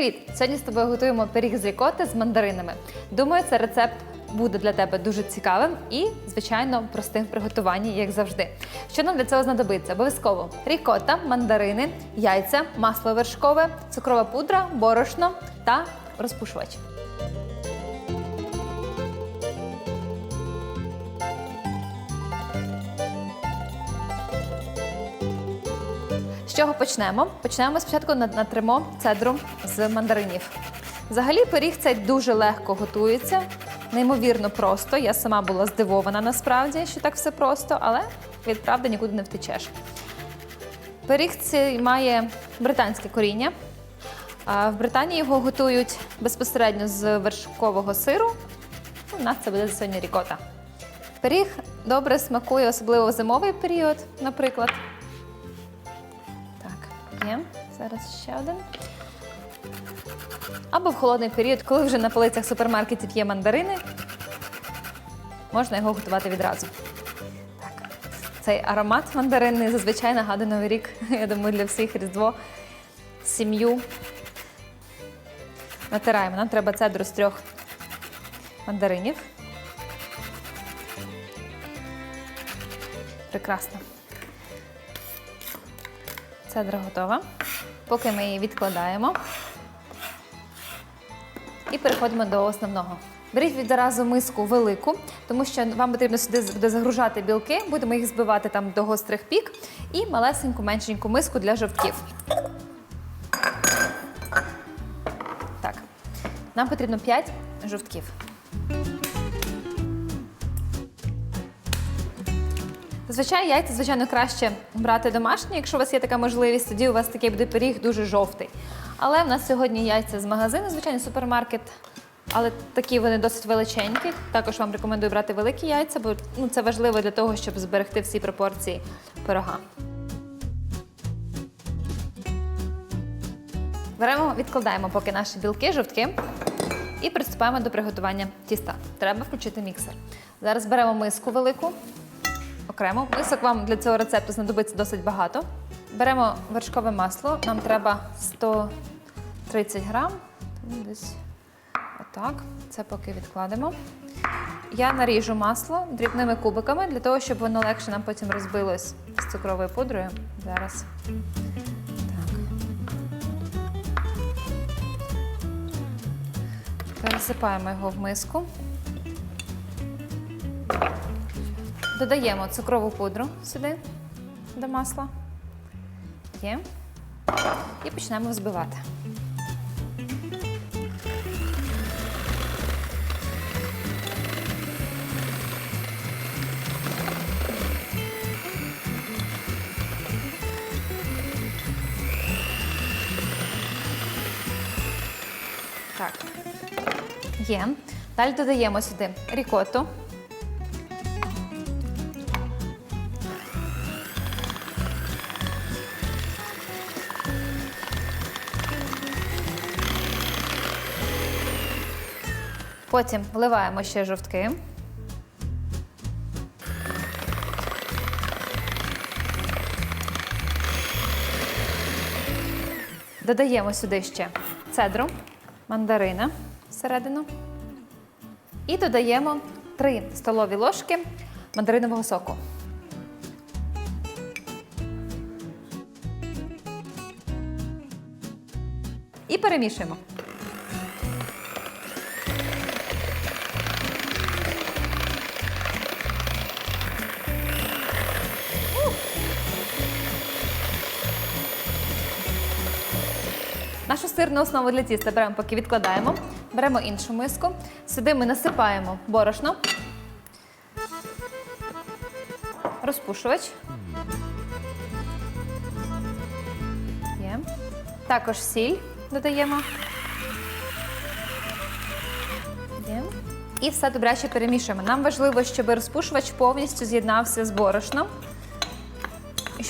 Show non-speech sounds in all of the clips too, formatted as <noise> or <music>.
Привіт! Сьогодні з тобою готуємо пиріг з рікоти з мандаринами. Думаю, цей рецепт буде для тебе дуже цікавим і, звичайно, простим в приготуванні, як завжди. Що нам для цього знадобиться? Обов'язково рікота, мандарини, яйця, масло вершкове, цукрова пудра, борошно та розпушувач. Чого почнемо? Почнемо спочатку над- натримо цедру з мандаринів. Взагалі, пиріг цей дуже легко готується, неймовірно просто. Я сама була здивована насправді, що так все просто, але від правди нікуди не втечеш. Пиріг цей має британське коріння. В Британії його готують безпосередньо з вершкового сиру. Ну, У нас це буде сьогодні рікота. Пиріг добре смакує, особливо в зимовий період, наприклад. Є. Зараз ще один. Або в холодний період, коли вже на полицях супермаркетів є мандарини, можна його готувати відразу. Так. Цей аромат мандаринний зазвичай нагадує Новий рік. <laughs> Я думаю, для всіх Різдво, сім'ю. Натираємо. Нам треба цедру з трьох мандаринів. Прекрасно. Цедра готова. Поки ми її відкладаємо. І переходимо до основного. Беріть відразу миску велику, тому що вам потрібно сюди буде загружати білки, будемо їх збивати там до гострих пік, і малесеньку меншеньку миску для жовтків. Так, нам потрібно 5 жовтків. Зазвичай яйця, звичайно, краще брати домашні, якщо у вас є така можливість, тоді у вас такий буде пиріг дуже жовтий. Але в нас сьогодні яйця з магазину, звичайно, супермаркет. Але такі вони досить величенькі. Також вам рекомендую брати великі яйця, бо ну, це важливо для того, щоб зберегти всі пропорції пирога. Беремо, відкладаємо поки наші білки, жовтки і приступаємо до приготування тіста. Треба включити міксер. Зараз беремо миску велику окремо. Мисок вам для цього рецепту знадобиться досить багато. Беремо вершкове масло, нам треба 130 грам. Десь отак. Це поки відкладемо. Я наріжу масло дрібними кубиками для того, щоб воно легше нам потім розбилось з цукровою пудрою. Зараз. Так. Пересипаємо його в миску. Додаємо цукрову пудру сюди до масла. Є. І почнемо взбивати. Так. Є. Далі додаємо сюди рікоту. Потім вливаємо ще жовтки. Додаємо сюди ще цедру, мандарина всередину. І додаємо 3 столові ложки мандаринового соку. І перемішуємо. Нашу сирну основу для тіста беремо, поки відкладаємо. Беремо іншу миску. Сюди ми насипаємо борошно, розпушувач. Є. Також сіль додаємо. Є. І все добряче перемішуємо. Нам важливо, щоб розпушувач повністю з'єднався з борошном.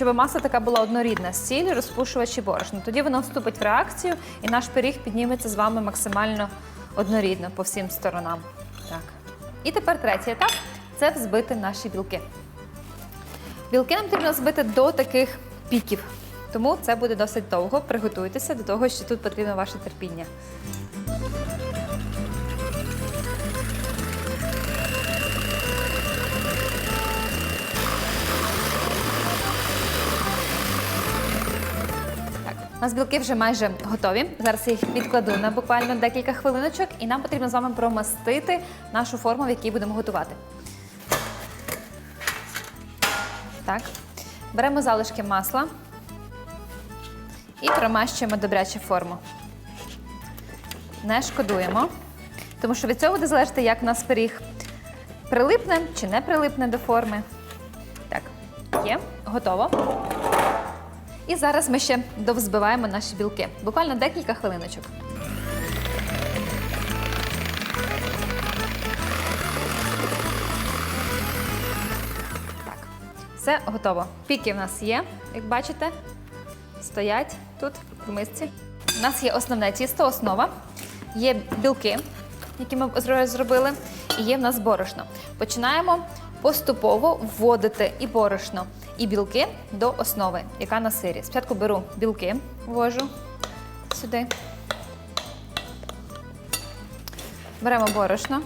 Щоб маса така була однорідна сіль, розпушувач і борошно. Тоді воно вступить в реакцію, і наш пиріг підніметься з вами максимально однорідно по всім сторонам. Так. І тепер третій етап це взбити наші білки. Білки нам потрібно збити до таких піків. Тому це буде досить довго. Приготуйтеся до того, що тут потрібно ваше терпіння. У нас білки вже майже готові. Зараз я їх відкладу на буквально декілька хвилиночок, і нам потрібно з вами промастити нашу форму, в якій будемо готувати. Так, беремо залишки масла і промащуємо добряче форму. Не шкодуємо, тому що від цього буде залежати, як у нас пиріг прилипне чи не прилипне до форми. Так, є, готово. І зараз ми ще довзбиваємо наші білки. Буквально декілька хвилиночок. Так, все готово. Піки в нас є, як бачите, стоять тут в мисці. У нас є основне тісто, основа. Є білки, які ми зробили, і є в нас борошно. Починаємо поступово вводити і борошно, і білки до основи, яка на сирі. Спочатку беру білки, ввожу сюди. Беремо борошно.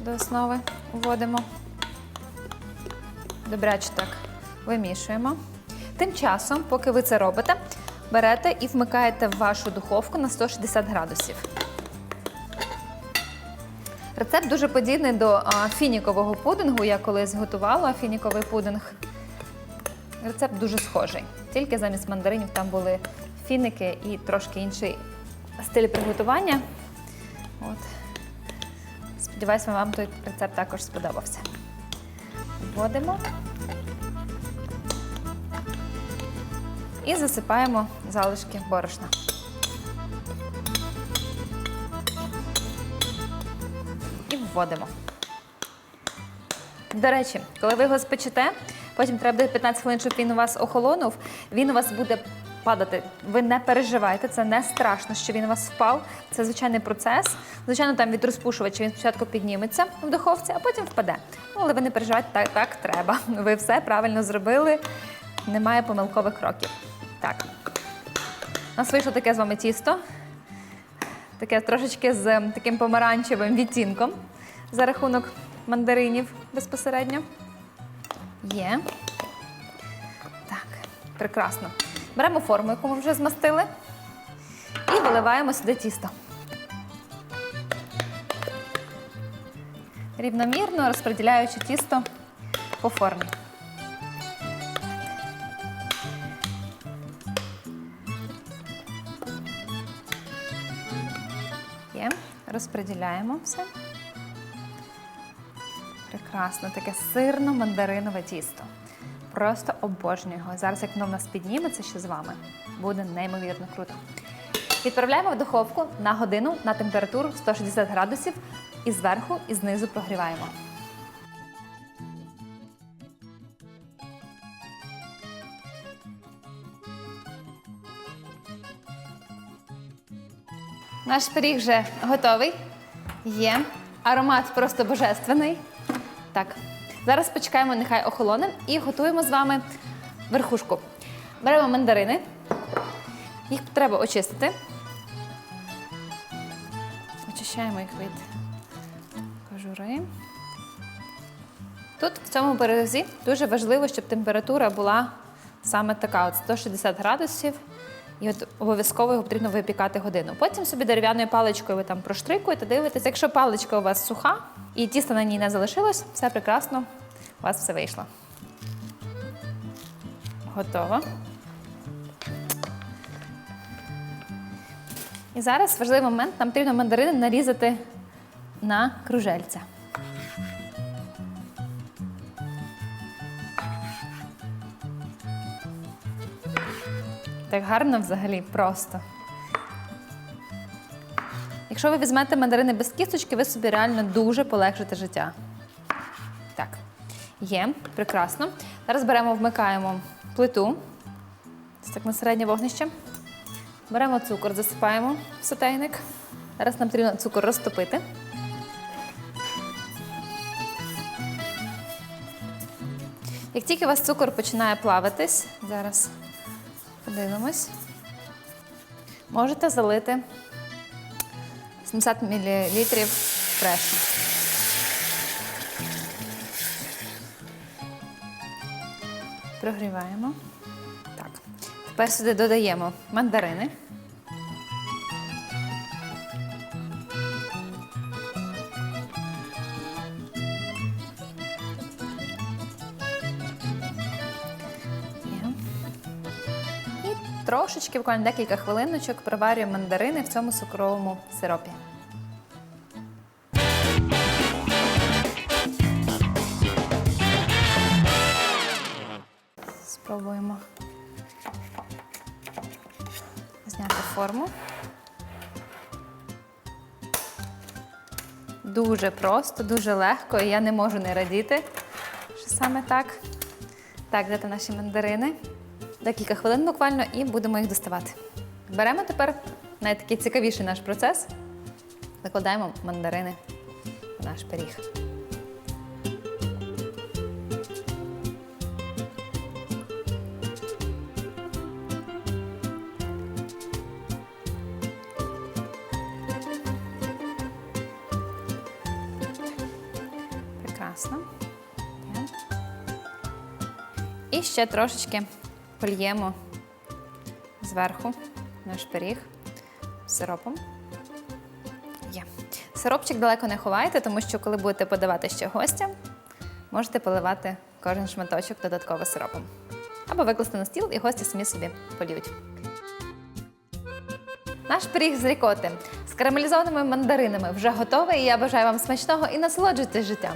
До основи вводимо. Добряче так вимішуємо. Тим часом, поки ви це робите, берете і вмикаєте вашу духовку на 160 градусів. Рецепт дуже подібний до фінікового пудингу. Я колись готувала фініковий пудинг. Рецепт дуже схожий. Тільки замість мандаринів там були фіники і трошки інший стиль приготування. От. Сподіваюся, вам той рецепт також сподобався. Вводимо. І засипаємо залишки борошна. Вводимо. До речі, коли ви його спечете, потім треба буде 15 хвилин, щоб він у вас охолонув, він у вас буде падати. Ви не переживайте, це не страшно, що він у вас впав. Це звичайний процес. Звичайно, там від розпушувача він спочатку підніметься в духовці, а потім впаде. Ну, але ви не переживайте, так, так треба. Ви все правильно зробили. Немає помилкових кроків. Так. У нас вийшло таке з вами тісто. Таке трошечки з таким помаранчевим відтінком за рахунок мандаринів безпосередньо. Є. Так, прекрасно. Беремо форму, яку ми вже змастили, і виливаємо сюди тісто. Рівномірно розподіляючи тісто по формі. Є. Розподіляємо все. Прекрасно, таке сирно-мандаринове тісто. Просто обожнюю його. Зараз, як воно в нас підніметься ще з вами, буде неймовірно круто. Відправляємо в духовку на годину на температуру 160 градусів і зверху і знизу прогріваємо. Наш пиріг вже готовий. Є. Аромат просто божественний. Так. Зараз почекаємо, нехай охолоне, і готуємо з вами верхушку. Беремо мандарини. Їх треба очистити. Очищаємо їх від кожури. Тут в цьому пирозі дуже важливо, щоб температура була саме така: от 160 градусів. І от обов'язково його потрібно випікати годину. Потім собі дерев'яною паличкою ви там проштрикуєте, дивитесь. Якщо паличка у вас суха і тісто на ній не залишилось, все прекрасно, у вас все вийшло. Готово. І зараз важливий момент, нам потрібно мандарини нарізати на кружельця. Так гарно взагалі просто. Якщо ви візьмете мандарини без кісточки, ви собі реально дуже полегшите життя. Так, є, прекрасно. Зараз беремо, вмикаємо плиту. Це так на середнє вогнище. Беремо цукор, засипаємо в сотейник. Зараз нам потрібно цукор розтопити. Як тільки у вас цукор починає плаватись, зараз подивимось, можете залити 70 мл фрешу. Прогріваємо. Так. Тепер сюди додаємо мандарини. Трошечки, буквально декілька хвилиночок, проварюємо мандарини в цьому цукровому сиропі. Спробуємо зняти форму. Дуже просто, дуже легко, і я не можу не радіти, що саме так. Так, взяти наші мандарини. Декілька хвилин буквально і будемо їх доставати. Беремо тепер найтакий цікавіший наш процес. Викладаємо мандарини в наш пиріг. Прекрасно. І ще трошечки польємо зверху наш пиріг сиропом. Є. Сиропчик далеко не ховайте, тому що коли будете подавати ще гостям, можете поливати кожен шматочок додатково сиропом. Або викласти на стіл і гості самі собі поліють. Наш пиріг з рікоти з карамелізованими мандаринами вже готовий. І я бажаю вам смачного і насолоджуйтесь життям.